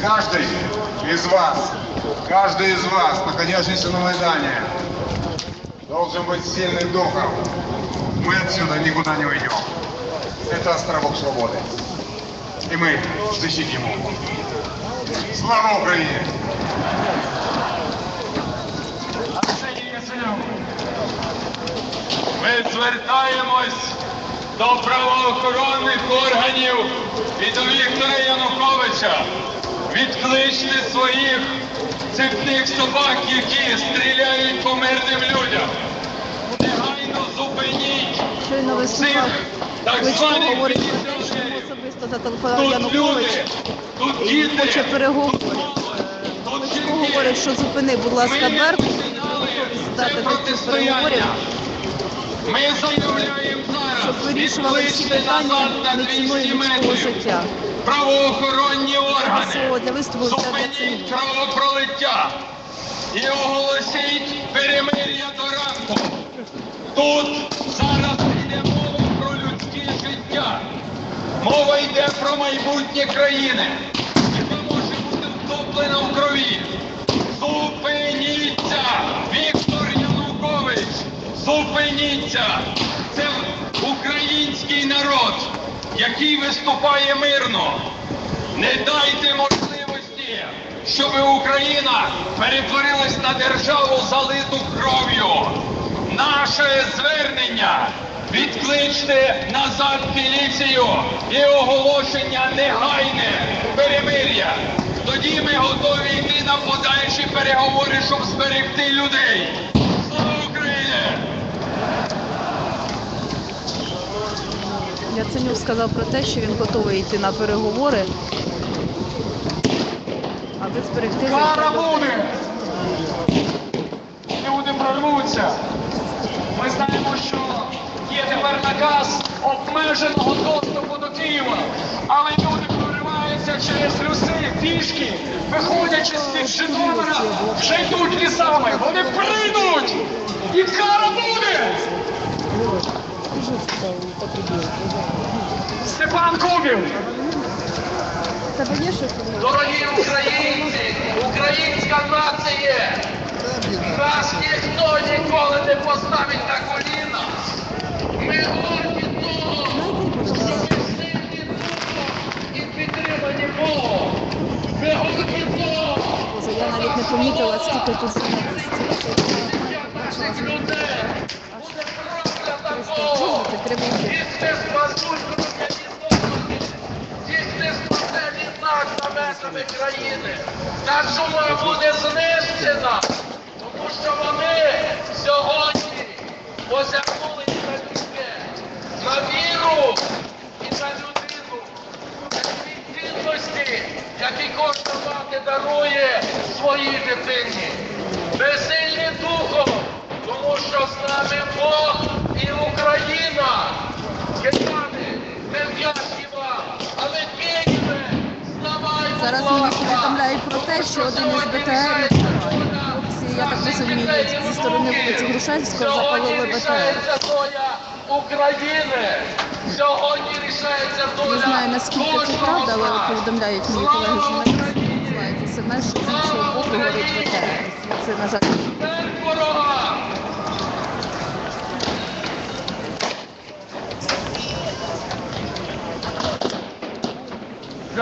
каждый из вас, каждый из вас, находящийся на Майдане, должен быть сильным духом. Мы отсюда никуда не уйдем. Это островок свободы. И мы защитим его. Слава Украине! Арсеній Яценюк. Ми звертаємось до правоохоронних органів і до Віктора Януковича. Відкличте своїх цепних собак, які стріляють по мирним людям. Негайно зупиніть Щойно виступав так званих говорить що йому особисто зателефонував Тут Янукович люди, тут і діти, хоче переговорити. тут Кличко говорить, що зупини, будь ласка, Ми починали здати до цих протистояння. переговорів. Ми заявляємо щоб зараз, вирішували всі відкличте питання назад на 200 людського метрів. життя. Правоохоронні органи, зупиніть кровопролиття і оголосіть перемир'я до ранку. Тут зараз йде мова про людське життя. Мова йде про майбутнє країни, яка може бути втоплена в крові. Зупиніться! Віктор Янукович! Зупиніться! Це український народ, який виступає мирно. Не дайте можливості, щоб Україна перетворилась на державу залиту кров'ю. Наше звернення відкличте назад міліцію і оголошення негайне перемир'я. Тоді ми готові йти на подальші переговори, щоб зберегти людей. Слава Україні! Яценюк сказав про те, що він готовий йти на переговори, аби зберегти буде! Люди прорвуться. Ми знаємо, що є тепер наказ обмеженого доступу до Києва. Але люди прориваються через люси, пішки, виходячи з-під Житомира, вже йдуть лісами. Вони прийдуть! І кара буде! Степан Кубів! Дорогі українці, українська нація, нас ніхто ніколи не поставить на коліна. Ми горді того, що ми сильні духом і підтримані Богом. Ми горді того, Боже, я навіть не помітила, скільки тут журналістів. життя наших людей буде проклята Богом. Підтримуйте. Їх не спасуть рукаві ногти, їх не спасе від нас наметами країни. Та чума буде знищена, тому що вони сьогодні посягнули на людське, на віру і на людину, на ті цінності, які кожна мати дарує своїй дитині. Ми сильні духом, тому що з нами Бог і Україна. Кияни, ми вдячні Зараз мені повідомляють про те, що один із БТР, я так розумію, зі сторони вулиці Грушевського запалили БТР. України. Сьогодні рішається доля Не знаю наскільки це правда, але повідомляють Слава колеги що називають смс, що з іншого боку горить БТР. Це, на жаль,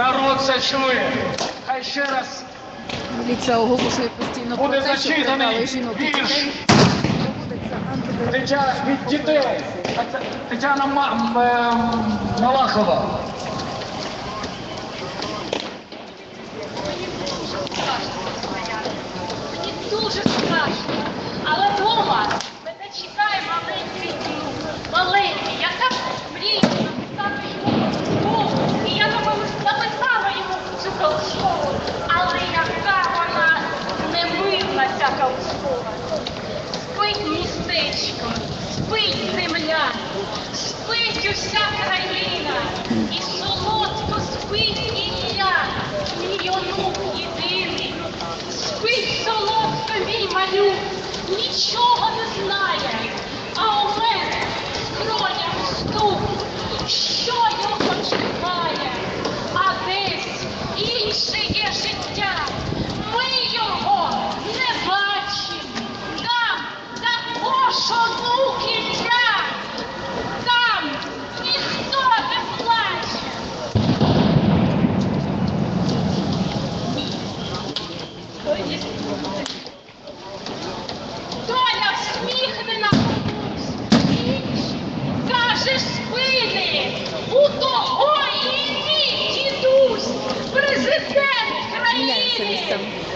Народ це чує. Хай ще раз міліція оголошує постійно про Буде те, що зачитаний жінок і вірш. дітей. Проводиться антидержавна Тетя від дітей. Тетя- Тетяна Ма- М- е, Малахова. Мені дуже страшно. Але вдома мене чекає маленький дім. Маленький. Я так мрію написати йому книгу. І я думаю, написала йому цю колоскову. Але яка вона немирна, ця колоскова. Спить містечко, спить земля, спить уся країна. І солодко спить ім'я мій онук єдиний. Спить солодко мій малюк, нічого не знає. system.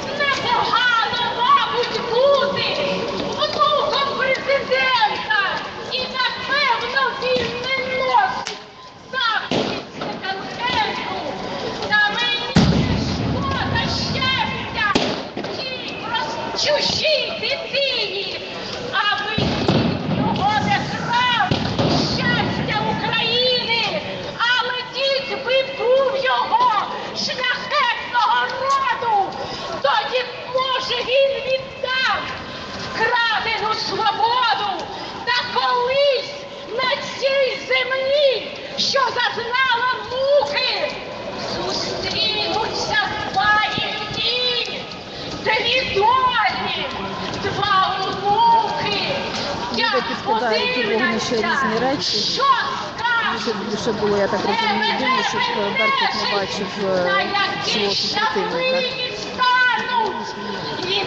Збирають у вогнище різні речі. Щоб більше було, я так розумію, дивно, щоб е, Беркут не бачив е, свого супротивника.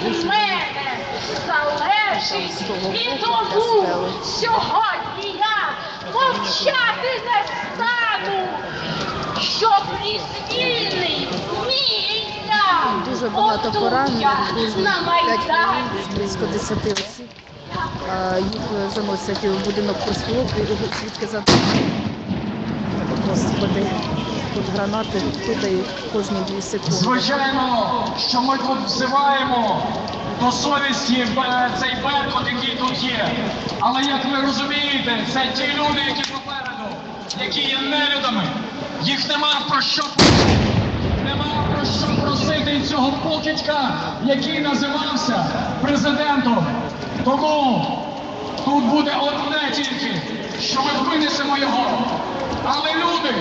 від мене залежить і тому сьогодні я мовчати не стану, щоб присвільний мій ім'я Дуже багато поранених, на 5 Майдані. близько 10 осіб. Їх е, заносять у будинок профспілок, звідки за Господи, тут гранати кидають кожні 2 секунди. Звичайно, що ми тут взиваємо до совісті е, цей беркут, який тут є. Але як ви розумієте, це ті люди, які попереду, які є нелюдами. Їх нема про що просити. Нема про що просити цього покидька, який називався президентом. Тому тут буде одне тільки, що ми винесемо його. Але люди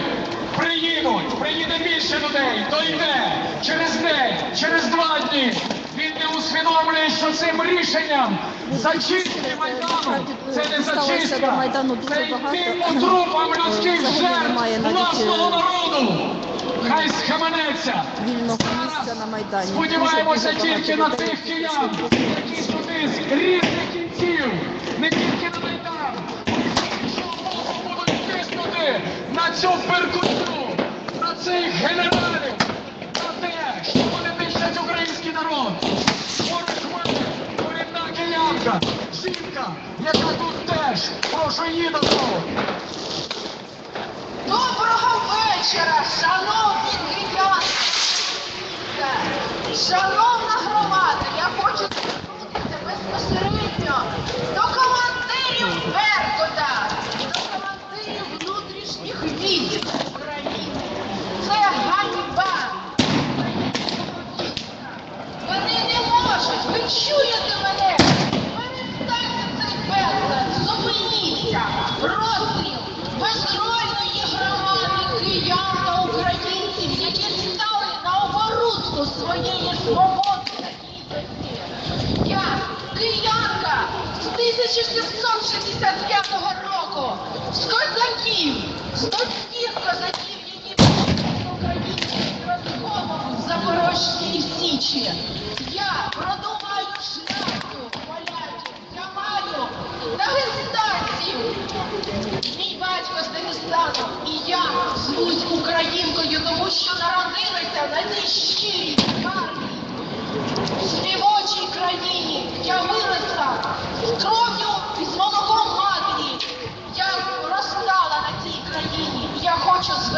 приїдуть, приїде більше людей, дойде через день, через два дні. Він не усвідомлює, що цим рішенням зачистки Майдану. Це не зачистка, це йти по трупам людських жертв Хай схаменеться. На Майдані. Сподіваємося тільки на тих киян, які сюди з різних кінців, не тільки на Майдан, що будуть тиснути на цю беркутню, на цих генералів, на те, що вони нищать український народ. Поруч мене корінна киянка, жінка, яка тут теж, прошу її до слова. Доброго вечора, шановні кияни! Шановна козаків, з тих козаків, які були українських розколом в Запорожській Січі. Я продуваю шляху поляків, маю дагестанців. Мій батько з Дагестану і я звусь українкою, тому що народилася на цій щирій, гарній, співочій країні. Я виросла хочу звернути.